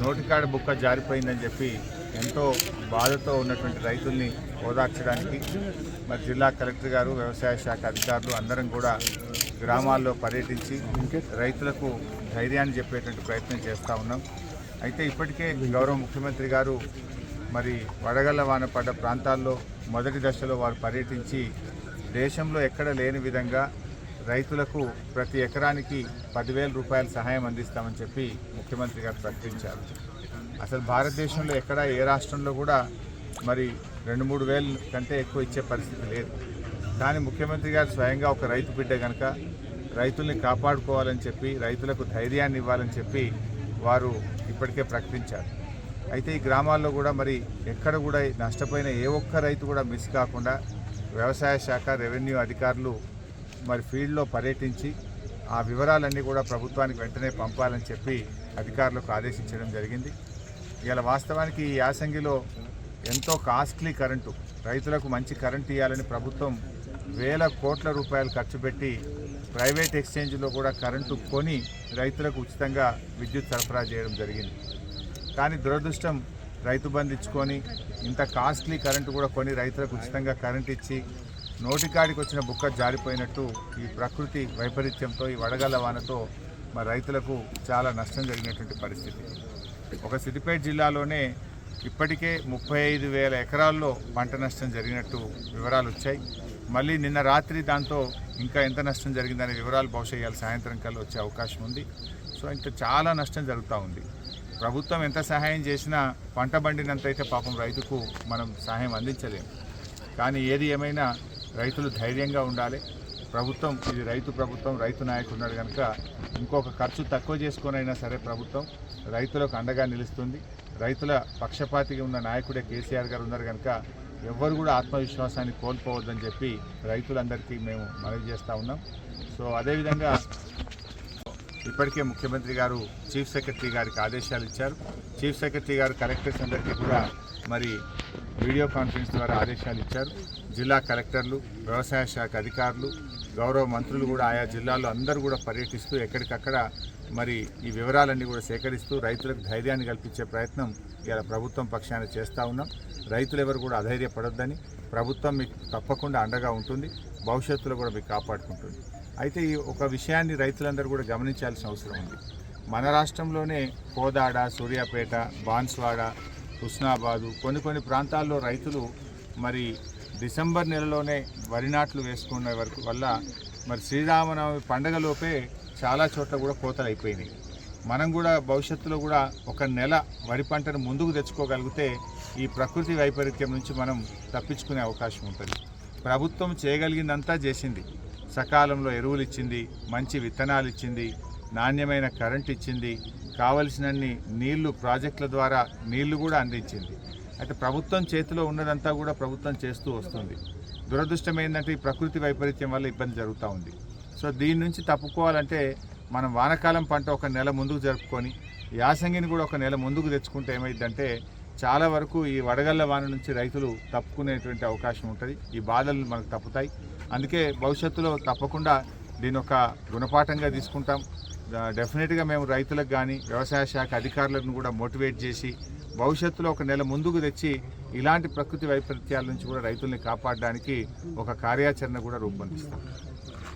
నోటికాడ బుక్క జారిపోయిందని చెప్పి ఎంతో బాధతో ఉన్నటువంటి రైతుల్ని ఓదార్చడానికి మరి జిల్లా కలెక్టర్ గారు వ్యవసాయ శాఖ అధికారులు అందరం కూడా గ్రామాల్లో పర్యటించి రైతులకు ధైర్యాన్ని చెప్పేటువంటి ప్రయత్నం చేస్తూ ఉన్నాం. అయితే ఇప్పటికే గౌరవ ముఖ్యమంత్రి గారు మరి వడగళ్ళ వాన పడ్డ ప్రాంతాల్లో మొదటి దశలో వారు పర్యటించి దేశంలో ఎక్కడ లేని విధంగా రైతులకు ప్రతి ఎకరానికి పదివేల రూపాయల సహాయం అందిస్తామని చెప్పి ముఖ్యమంత్రి గారు ప్రకటించారు. అసలు భారతదేశంలో ఎక్కడ ఏ రాష్ట్రంలో కూడా మరి రెండు మూడు వేల కంటే ఎక్కువ ఇచ్చే పరిస్థితి లేదు. కానీ ముఖ్యమంత్రి గారు స్వయంగా ఒక రైతు బిడ్డ కనుక రైతుల్ని కాపాడుకోవాలని చెప్పి రైతులకు ధైర్యాన్ని ఇవ్వాలని చెప్పి వారు ఇప్పటికే ప్రకటించారు. అయితే ఈ గ్రామాల్లో కూడా మరి ఎక్కడ కూడా నష్టపోయిన ఏ ఒక్క రైతు కూడా మిస్ కాకుండా వ్యవసాయ శాఖ రెవెన్యూ అధికారులు మరి ఫీల్డ్లో పర్యటించి ఆ వివరాలన్నీ కూడా ప్రభుత్వానికి వెంటనే పంపాలని చెప్పి అధికారులకు ఆదేశించడం జరిగింది. ఇవాళ వాస్తవానికి ఈ యాసంగిలో ఎంతో కాస్ట్లీ కరెంటు రైతులకు మంచి కరెంటు ఇవ్వాలని ప్రభుత్వం వేల కోట్ల రూపాయలు ఖర్చు పెట్టి ప్రైవేట్ ఎక్స్చేంజ్లో కూడా కరెంటు కొని రైతులకు ఉచితంగా విద్యుత్ సరఫరా చేయడం జరిగింది. కానీ దురదృష్టం రైతు బంధు ఇచ్చుకొని ఇంత కాస్ట్లీ కరెంటు కూడా కొని రైతులకు ఉచితంగా కరెంట్ ఇచ్చి నోటికాడికి వచ్చిన బుక్క జారిపోయినట్టు ఈ ప్రకృతి వైపరీత్యంతో ఈ వడగళ్ళ వానతో మరి రైతులకు చాలా నష్టం జరిగినటువంటి పరిస్థితి. ఒక సిద్దిపేట జిల్లాలోనే ఇప్పటికే ముప్పై ఐదు వేల ఎకరాల్లో పంట నష్టం జరిగినట్టు వివరాలు వచ్చాయి. మళ్ళీ నిన్న రాత్రి దాంతో ఇంకా ఎంత నష్టం జరిగిందనే వివరాలు బహుశా ఇవాళ సాయంత్రం కల్లా వచ్చే అవకాశం ఉంది. సో ఇంకా చాలా నష్టం జరుగుతూ ఉంది. ప్రభుత్వం ఎంత సహాయం చేసినా పంట బండినంత అయితే పాపం రైతుకు మనం సహాయం అందించలేము కానీ ఏది ఏమైనా రైతులు ధైర్యంగా ఉండాలి. ప్రభుత్వం ఇది రైతు ప్రభుత్వం రైతు నాయకుడు ఉన్నాడు కనుక ఇంకొక ఖర్చు తక్కువ చేసుకునైనా సరే ప్రభుత్వం రైతులకు అండగా నిలుస్తుంది. రైతుల పక్షపాతిగా ఉన్న నాయకుడే కేసీఆర్ గారు ఉన్నారు కనుక ఎవ్వరు కూడా ఆత్మవిశ్వాసాన్ని కోల్పోవద్దని చెప్పి రైతులందరికీ మేము మనవి చేస్తూ ఉన్నాం. సో అదేవిధంగా ఇప్పటికే ముఖ్యమంత్రి గారు చీఫ్ సెక్రటరీ గారికి ఆదేశాలు ఇచ్చారు. చీఫ్ సెక్రటరీ గారు కలెక్టర్స్ అందరికీ కూడా మరి వీడియో కాన్ఫరెన్స్ ద్వారా ఆదేశాలు ఇచ్చారు. జిల్లా కలెక్టర్లు వ్యవసాయ శాఖ అధికారులు గౌరవ మంత్రులు కూడా ఆయా జిల్లాలో అందరూ కూడా పర్యటిస్తూ ఎక్కడికక్కడ మరి ఈ వివరాలన్నీ కూడా సేకరిస్తూ రైతులకు ధైర్యాన్ని కల్పించే ప్రయత్నం ఇలా ప్రభుత్వం పక్షాన చేస్తూ ఉన్నాం. రైతులు ఎవరు కూడా అధైర్యపడొద్దని ప్రభుత్వం మీకు తప్పకుండా అండగా ఉంటుంది. భవిష్యత్తులో కూడా మీకు కాపాడుకుంటుంది. అయితే ఈ ఒక విషయాన్ని రైతులందరూ కూడా గమనించాల్సిన అవసరం ఉంది. మన రాష్ట్రంలోనే కోదాడ సూర్యాపేట బాన్స్వాడ హుస్నాబాదు కొన్ని కొన్ని ప్రాంతాల్లో రైతులు మరి డిసెంబర్ నెలలోనే వరి నాట్లు వేసుకున్న వరకు వల్ల మరి శ్రీరామనవమి పండగలోపే చాలా చోట్ల కూడా కోతలు అయిపోయినాయి. మనం కూడా భవిష్యత్తులో కూడా ఒక నెల వరి పంటను ముందుకు తెచ్చుకోగలిగితే ఈ ప్రకృతి వైపరీత్యం నుంచి మనం తప్పించుకునే అవకాశం ఉంటుంది. ప్రభుత్వం చేయగలిగిందంతా చేసింది. సకాలంలో ఎరువులు ఇచ్చింది మంచి విత్తనాలు ఇచ్చింది నాణ్యమైన కరెంట్ ఇచ్చింది కావలసినన్ని నీళ్ళు ప్రాజెక్టుల ద్వారా నీళ్ళు కూడా అందించింది. అయితే ప్రభుత్వం చేతిలో ఉన్నదంతా కూడా ప్రభుత్వం చేస్తూ వస్తుంది. దురదృష్టం ఏంటంటే ఈ ప్రకృతి వైపరీత్యం వల్ల ఇబ్బంది జరుగుతూ ఉంది. సో దీని నుంచి తప్పుకోవాలంటే మనం వానకాలం పంట ఒక నెల ముందుకు జరుపుకొని యాసంగిని కూడా ఒక నెల ముందుకు తెచ్చుకుంటే ఏమైందంటే చాలా వరకు ఈ వడగళ్ళ వాన నుంచి రైతులు తప్పుకునేటువంటి అవకాశం ఉంటుంది. ఈ బాధలు మనకు తప్పుతాయి. అందుకే భవిష్యత్తులో తప్పకుండా దీని ఒక గుణపాఠంగా తీసుకుంటాం. డెఫినెట్గా మేము రైతులకు కానీ వ్యవసాయ శాఖ అధికారులను కూడా మోటివేట్ చేసి భవిష్యత్తులో ఒక నెల ముందుకు తెచ్చి ఇలాంటి ప్రకృతి వైపరీత్యాల నుంచి కూడా రైతుల్ని కాపాడడానికి ఒక కార్యాచరణ కూడా రూపొందిస్తాం.